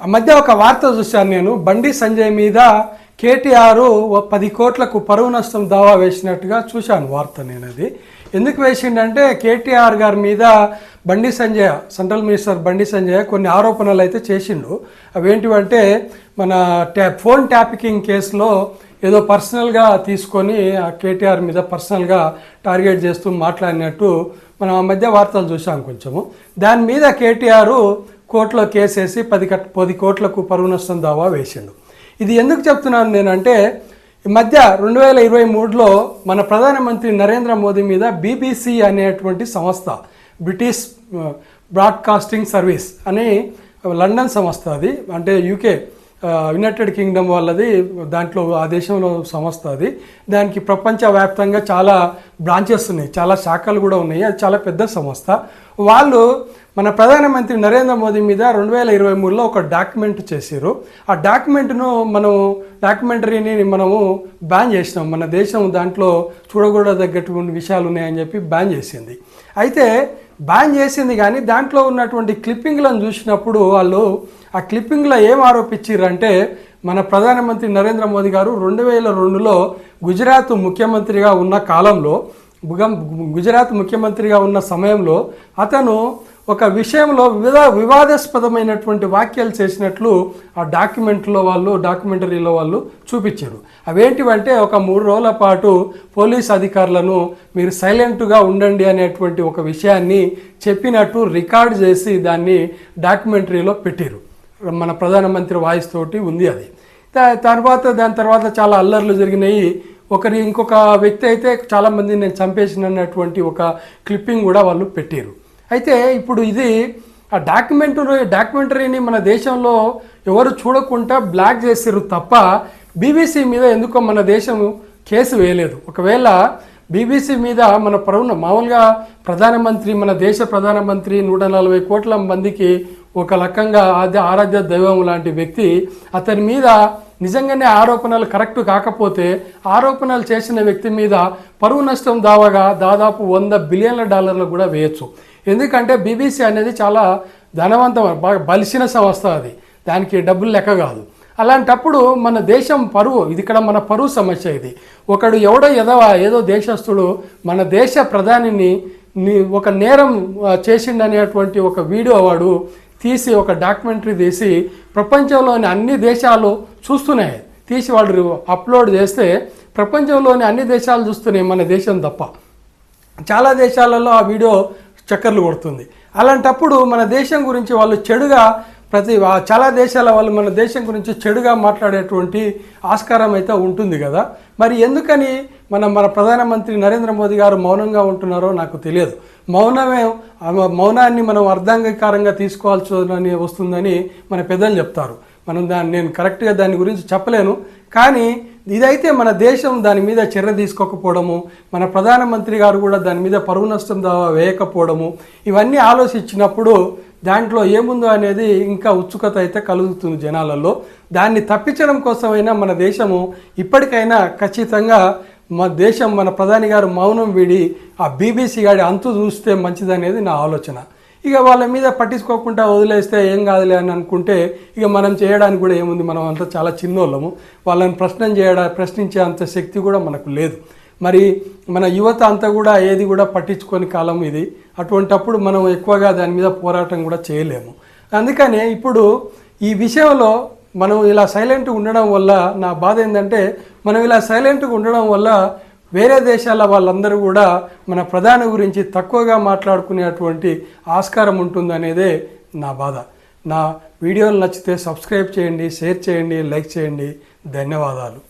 ఆ మధ్య ఒక వార్త చూశాను నేను. బండి సంజయ్ మీద కేటీఆర్ పది కోట్లకు పరువు నష్టం దావా వేసినట్టుగా చూశాను వార్త నేను అది ఎందుకు వేసిండంటే కేటీఆర్ గారి మీద బండి సంజయ్ సెంట్రల్ మినిస్టర్ బండి సంజయ్ కొన్ని ఆరోపణలు అయితే చేసిండు. అవేంటివంటే మన ట్యా ఫోన్ ట్యాపికింగ్ కేసులో ఏదో పర్సనల్గా తీసుకొని ఆ కేటీఆర్ మీద పర్సనల్గా టార్గెట్ చేస్తూ మాట్లాడినట్టు మనం ఆ మధ్య వార్తలు చూసాం కొంచెము. దాని మీద కేటీఆర్ కోర్టులో కేసేసి పది కట్ పది కోట్లకు పరువు నష్టం దావా వేసిండు. ఇది ఎందుకు చెప్తున్నాను నేనంటే ఈ మధ్య రెండు వేల ఇరవై మూడులో మన ప్రధానమంత్రి నరేంద్ర మోదీ మీద బీబీసీ అనేటువంటి సంస్థ బ్రిటిష్ బ్రాడ్కాస్టింగ్ సర్వీస్ అని లండన్ సంస్థ అది అంటే యూకే యునైటెడ్ కింగ్డమ్ వాళ్ళది దాంట్లో ఆ దేశంలో సంస్థ అది. దానికి ప్రపంచవ్యాప్తంగా చాలా బ్రాంచెస్ ఉన్నాయి చాలా శాఖలు కూడా ఉన్నాయి అది చాలా పెద్ద సంస్థ. వాళ్ళు మన ప్రధానమంత్రి నరేంద్ర మోదీ మీద రెండు వేల ఇరవై మూడులో ఒక డాక్యుమెంట్ చేసారు ఆ డాక్యుమెంట్ను మనం డాక్యుమెంటరీని మనము బ్యాన్ చేసినాం. మన దేశం దాంట్లో చూడకూడదగ్గటువంటి విషయాలు ఉన్నాయని చెప్పి బ్యాన్ చేసింది. అయితే బ్యాన్ చేసింది కానీ దాంట్లో ఉన్నటువంటి క్లిప్పింగ్లను చూసినప్పుడు వాళ్ళు ఆ క్లిప్పింగ్లో ఏం ఆరోపించారంటే మన ప్రధానమంత్రి నరేంద్ర మోదీ గారు రెండు వేల రెండులో గుజరాత్ ముఖ్యమంత్రిగా ఉన్న కాలంలో గుజరాత్ ముఖ్యమంత్రిగా ఉన్న సమయంలో అతను ఒక విషయంలో వివిధ వివాదాస్పదమైనటువంటి వ్యాఖ్యలు చేసినట్లు ఆ డాక్యుమెంట్లో వాళ్ళు డాక్యుమెంటరీలో వాళ్ళు చూపించారు. అవేంటివంటే ఒక మూడు రోజుల పాటు పోలీస్ అధికారులను మీరు సైలెంట్గా ఉండండి అనేటువంటి ఒక విషయాన్ని చెప్పినట్టు రికార్డ్ చేసి దాన్ని డాక్యుమెంటరీలో పెట్టారు. మన ప్రధానమంత్రి వాయిస్ తోటి ఉంది అది. తర్వాత దాని తర్వాత చాలా అల్లర్లు జరిగినాయి. ఒకరి ఇంకొక వ్యక్తి అయితే చాలామందిని నేను నేను చంపేసినటువంటి ఒక క్లిప్పింగ్ కూడా వాళ్ళు పెట్టారు. అయితే ఇప్పుడు ఇది ఆ డాక్యుమెంటరీ డాక్యుమెంటరీని మన దేశంలో ఎవరు చూడకుండా బ్లాక్ చేసారు తప్ప బీబీసీ మీద ఎందుకో మన దేశం కేసు వేయలేదు. ఒకవేళ బీబీసీ మీద మన పరువున మామూలుగా ప్రధానమంత్రి మన దేశ ప్రధానమంత్రి నూట నలభై కోట్ల మందికి ఒక రకంగా ఆద్య ఆరాధ్య దైవం లాంటి వ్యక్తి అతని మీద నిజంగానే ఆరోపణలు కరెక్ట్ కాకపోతే ఆరోపణలు చేసిన వ్యక్తి మీద పరువు నష్టం దావాగా దాదాపు వంద బిలియన్ల డాలర్లు కూడా వేయచ్చు. ఎందుకంటే బీబీసీ అనేది చాలా ధనవంతం బాగా బలిసిన సంస్థ అది. దానికి డబ్బులు లెక్క కాదు. అలాంటప్పుడు మన దేశం పరువు ఇది ఇక్కడ మన పరువు సమస్య ఇది. ఒకడు ఎవడో ఎదవా ఏదో దేశస్థుడు మన దేశ ప్రధానిని ఒక నేరం చేసిండనేటువంటి ఒక వీడియో వాడు తీసి ఒక డాక్యుమెంటరీ తీసి ప్రపంచంలోని అన్ని దేశాలు చూస్తున్నాయి. తీసి వాళ్ళు అప్లోడ్ చేస్తే ప్రపంచంలోని అన్ని దేశాలు చూస్తున్నాయి మన దేశం తప్ప. చాలా దేశాలలో ఆ వీడియో చక్కర్లు కొడుతుంది. అలాంటప్పుడు మన దేశం గురించి వాళ్ళు చెడుగా ప్రతి చాలా దేశాల వాళ్ళు మన దేశం గురించి చెడుగా మాట్లాడేటువంటి ఆస్కారం అయితే ఉంటుంది కదా. మరి ఎందుకని మన మన ప్రధానమంత్రి నరేంద్ర మోదీ గారు మౌనంగా ఉంటున్నారో నాకు తెలియదు. మౌనమే మౌనాన్ని మనం అర్ధాంగీకారంగా తీసుకోవాల్సి వస్తుందని మన పెద్దలు చెప్తారు. మనం దాన్ని నేను కరెక్ట్గా దాని గురించి చెప్పలేను కానీ ఇదైతే మన దేశం దాని మీద చర్య తీసుకోకపోవడము మన ప్రధానమంత్రి గారు కూడా దాని మీద పరువు నష్టం దావా వేయకపోవడము ఇవన్నీ ఆలోచించినప్పుడు దాంట్లో ఏముందో అనేది ఇంకా ఉత్సుకత అయితే కలుగుతుంది జనాలలో. దాన్ని తప్పించడం కోసమైనా మన దేశము ఇప్పటికైనా ఖచ్చితంగా మా దేశం మన ప్రధాని గారు మౌనం వీడి ఆ బీబీసీ గాడి అంతు చూస్తే మంచిదనేది నా ఆలోచన. ఇక వాళ్ళ మీద పట్టించుకోకుండా వదిలేస్తే ఏం కాదులే అని అనుకుంటే ఇక మనం చేయడానికి కూడా ఏముంది? మనం అంతా చాలా చిన్నోళ్ళము. వాళ్ళని ప్రశ్న చేయడా ప్రశ్నించే అంత శక్తి కూడా మనకు లేదు. మరి మన యువత అంతా కూడా ఏది కూడా పట్టించుకొని కాలం ఇది. అటువంటప్పుడు మనం ఎక్కువగా దాని మీద పోరాటం కూడా చేయలేము. అందుకనే ఇప్పుడు ఈ విషయంలో మనం ఇలా సైలెంట్గా ఉండడం వల్ల నా బాధ ఏంటంటే మనం ఇలా సైలెంట్గా ఉండడం వల్ల వేరే దేశాల వాళ్ళందరూ కూడా మన ప్రధాని గురించి తక్కువగా మాట్లాడుకునేటువంటి ఆస్కారం ఉంటుందనేదే నా బాధ. నా వీడియోలు నచ్చితే సబ్స్క్రైబ్ చేయండి షేర్ చేయండి లైక్ చేయండి. ధన్యవాదాలు.